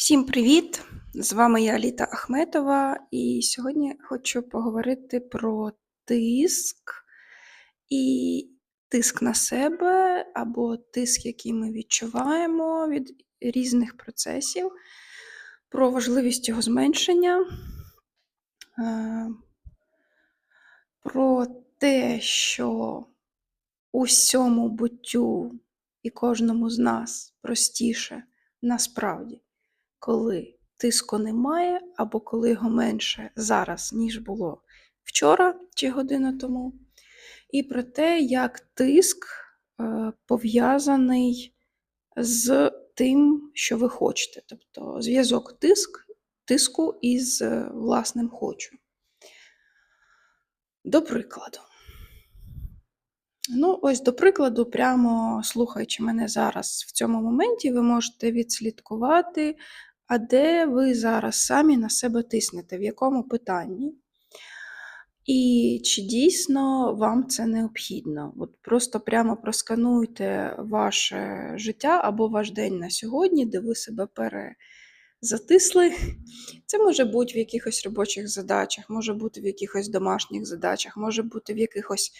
Всім привіт! З вами я Літа Ахметова, і сьогодні хочу поговорити про тиск і тиск на себе, або тиск, який ми відчуваємо від різних процесів, про важливість його зменшення, е, про те, що усьому буттю і кожному з нас простіше насправді коли тиску немає, або коли його менше зараз, ніж було вчора чи годину тому, і про те, як тиск е, пов'язаний з тим, що ви хочете. Тобто зв'язок тиск, тиску із е, власним хочу. До прикладу. Ну, ось, до прикладу, прямо слухаючи мене зараз в цьому моменті, ви можете відслідкувати а де ви зараз самі на себе тиснете, в якому питанні? І чи дійсно вам це необхідно? От Просто прямо проскануйте ваше життя або ваш день на сьогодні, де ви себе перезатисли. Це може бути в якихось робочих задачах, може бути в якихось домашніх задачах, може бути в якихось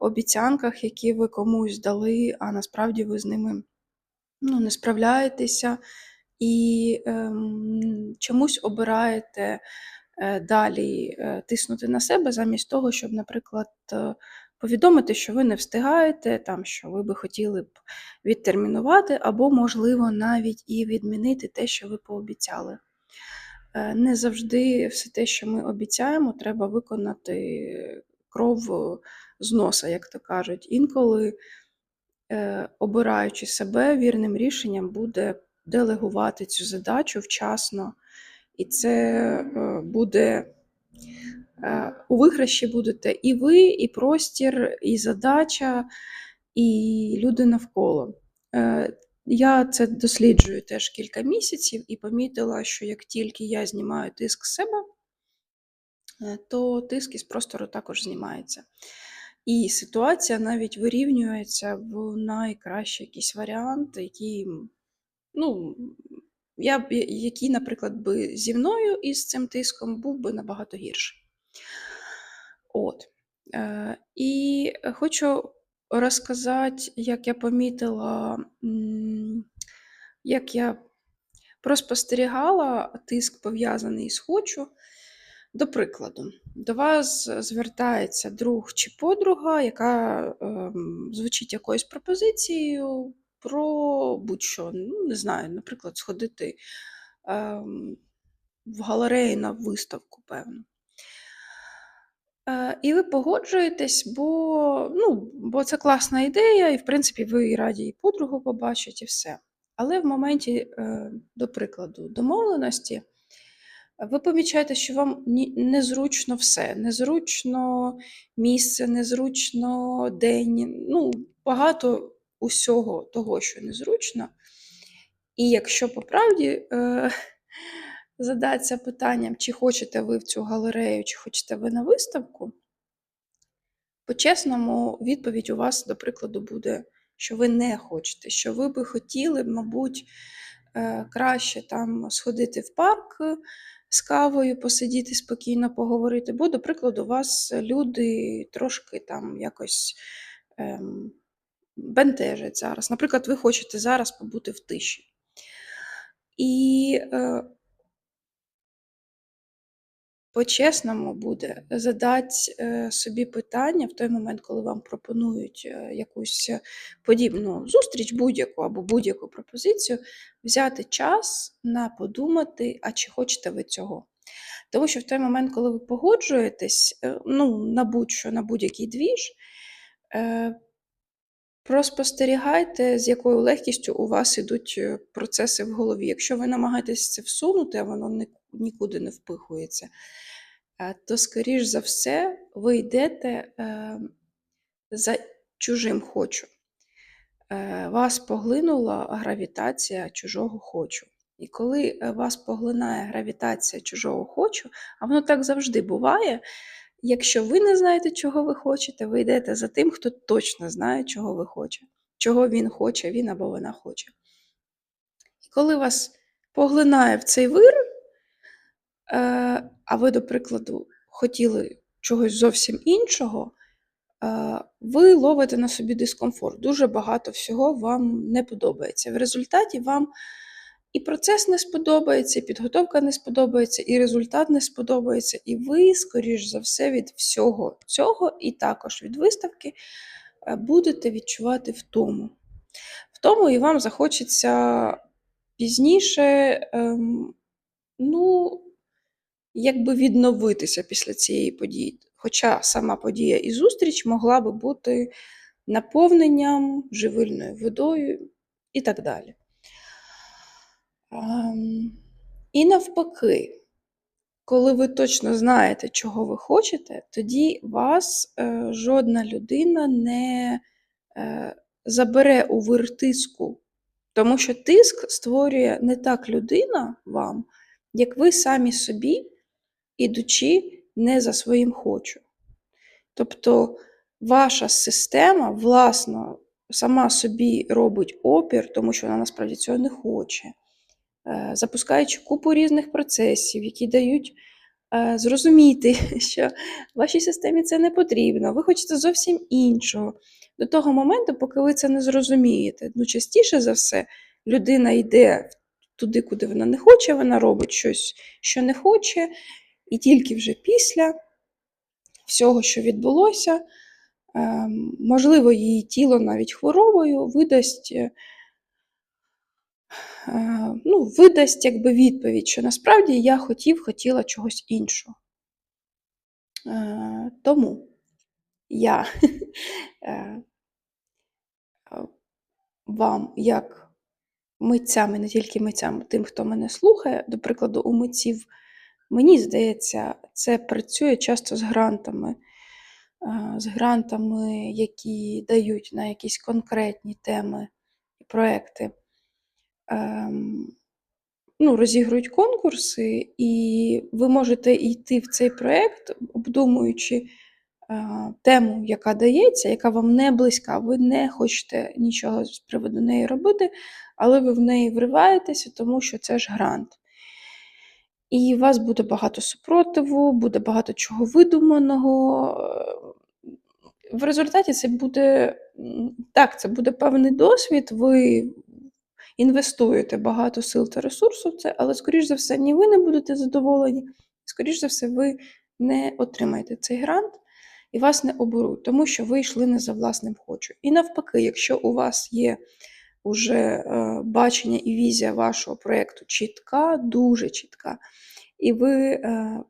обіцянках, які ви комусь дали, а насправді ви з ними ну, не справляєтеся і ем, чомусь обираєте е, далі е, тиснути на себе, замість того, щоб, наприклад, е, повідомити, що ви не встигаєте, там, що ви би хотіли б відтермінувати, або, можливо, навіть і відмінити те, що ви пообіцяли. Не завжди все те, що ми обіцяємо, треба виконати кров з носа, як то кажуть. Інколи, обираючи себе, вірним рішенням буде делегувати цю задачу вчасно, і це е, буде е, у виграші будете і ви, і простір, і задача, і люди навколо. Е, я це досліджую теж кілька місяців і помітила, що як тільки я знімаю тиск з себе, то тиск із простору також знімається. І ситуація навіть вирівнюється в найкращий якийсь варіант, який Ну, я який, наприклад, би зі мною із цим тиском був би набагато гірший. От. Е, І хочу розказати, як я помітила, як я проспостерігала тиск пов'язаний з хочу. До прикладу, до вас звертається друг чи подруга, яка е, звучить якоюсь пропозицією, про будь-що. Ну, не знаю, наприклад, сходити ем, в галерею на виставку, певно. Е, і ви погоджуєтесь, бо ну, бо це класна ідея, і, в принципі, ви і раді і подругу побачите, і все. Але в моменті, е, до прикладу, домовленості, ви помічаєте, що вам незручно все, незручно місце, незручно день. Ну, багато усього того, що незручно. І якщо по правді е, задатися питанням, чи хочете ви в цю галерею, чи хочете ви на виставку, по-чесному, відповідь у вас, до прикладу, буде, що ви не хочете, що ви би хотіли, мабуть, е, краще там сходити в парк з кавою, посидіти спокійно, поговорити, бо, до прикладу, у вас люди трошки там якось. Ем, бентежить зараз. Наприклад, ви хочете зараз побути в тиші. І е, по-чесному буде задати е, собі питання в той момент, коли вам пропонують е, якусь подібну зустріч, будь-яку або будь-яку пропозицію, взяти час на подумати, а чи хочете ви цього. Тому що в той момент, коли ви погоджуєтесь, ну, на будь-що, на будь-який двіж, Проспостерігайте, з якою легкістю у вас ідуть е, процеси в голові. Якщо ви намагаєтесь це всунути, а воно нікуди не впихується, е, то, скоріш за все, ви йдете е, за чужим хочу. Вас поглинула гравітація чужого хочу. І коли вас поглинає гравітація чужого хочу, а воно так завжди буває. Якщо ви не знаєте, чого ви хочете, ви йдете за тим, хто точно знає, чого ви хочете, чого він хоче, він або вона хоче. І коли вас поглинає в цей вир, е, а ви, до прикладу, хотіли чогось зовсім іншого, е, ви ловите на собі дискомфорт. Дуже багато всього вам не подобається. В результаті вам і процес не сподобається, і підготовка не сподобається, і результат не сподобається. І ви, скоріш за все, від всього цього, і також від виставки, е, будете відчувати втому. Втому і вам захочеться пізніше, ем, ну, якби відновитися після цієї події. Хоча сама подія і зустріч могла би бути наповненням, живильною водою і так далі. Ем, І навпаки, коли ви точно знаєте, чого ви хочете, тоді вас е, жодна людина не е, забере у вир тиску, тому що тиск створює не так людина вам, як ви самі собі, ідучи не за своїм хочу. Тобто ваша система, власно, сама собі робить опір, тому що вона насправді цього не хоче, запускаючи купу різних процесів, які дають е, зрозуміти, що вашій системі це не потрібно, ви хочете зовсім іншого. До того моменту, поки ви це не зрозумієте. Ну, частіше за все, людина йде туди, куди вона не хоче, вона робить щось, що не хоче, і тільки вже після всього, що відбулося, ем, можливо, її тіло навіть хворобою видасть, е, ну, видасть якби відповідь, що насправді я хотів, хотіла чогось іншого. Е, тому я е, вам, як митцям, і не тільки митцям, тим, хто мене слухає, до прикладу, у митців, мені здається, це працює часто з грантами, е, з грантами, які дають на якісь конкретні теми і проекти. Ем, ну, розігрують конкурси, і ви можете йти в цей проєкт, обдумуючи тему, яка дається, яка вам не близька, ви не хочете нічого з приводу неї робити, але ви в неї вриваєтеся, тому що це ж грант. І у вас буде багато супротиву, буде багато чого видуманого. В результаті це буде так, це буде певний досвід, ви інвестуєте багато сил та ресурсу в це, але, скоріш за все, ні ви не будете задоволені, скоріш за все, ви не отримаєте цей грант і вас не оберуть, тому що ви йшли не за власним хочу. І навпаки, якщо у вас є уже е, бачення і візія вашого проєкту чітка, дуже чітка, і ви е,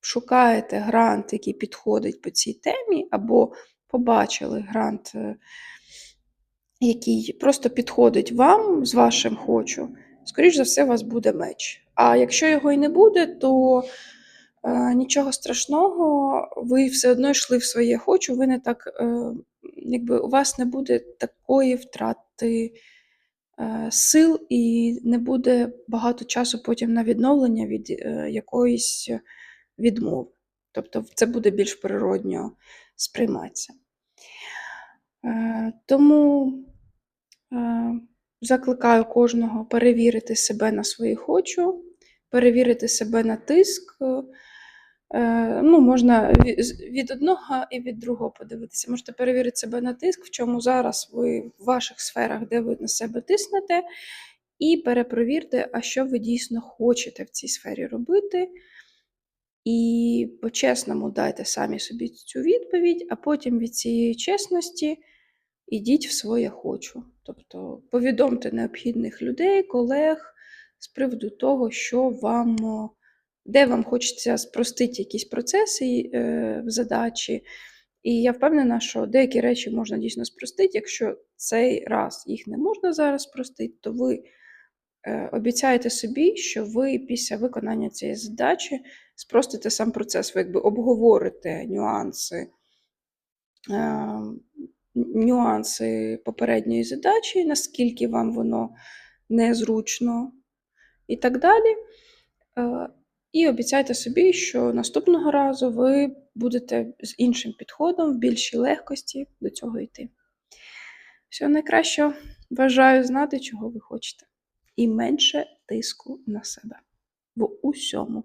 шукаєте грант, який підходить по цій темі, або побачили грант, е, який просто підходить вам з вашим хочу, скоріш за все, у вас буде меч. А якщо його і не буде, то Е, нічого страшного, ви все одно йшли в своє хочу, ви не так, е, якби у вас не буде такої втрати е, сил і не буде багато часу потім на відновлення від якоїсь відмови. Тобто це буде більш природньо сприйматися. Тому закликаю кожного перевірити себе на свої хочу, перевірити себе на тиск. Е, ну, Можна від одного і від другого подивитися. Можете перевірити себе на тиск, в чому зараз ви в ваших сферах, де ви на себе тиснете, і перепровірте, а що ви дійсно хочете в цій сфері робити. І по-чесному дайте самі собі цю відповідь, а потім від цієї чесності ідіть в своє хочу. Тобто повідомте необхідних людей, колег з приводу того, що вам де вам хочеться спростити якісь процеси е, в задачі. І я впевнена, що деякі речі можна дійсно спростити. Якщо цей раз їх не можна зараз спростити, то ви е, обіцяєте собі, що ви після виконання цієї задачі спростите сам процес, ви якби обговорите нюанси. Е, нюанси попередньої задачі, наскільки вам воно незручно і так далі. І обіцяйте собі, що наступного разу ви будете з іншим підходом, в більшій легкості до цього йти. Всього найкращого бажаю знати, чого ви хочете. І менше тиску на себе в усьому.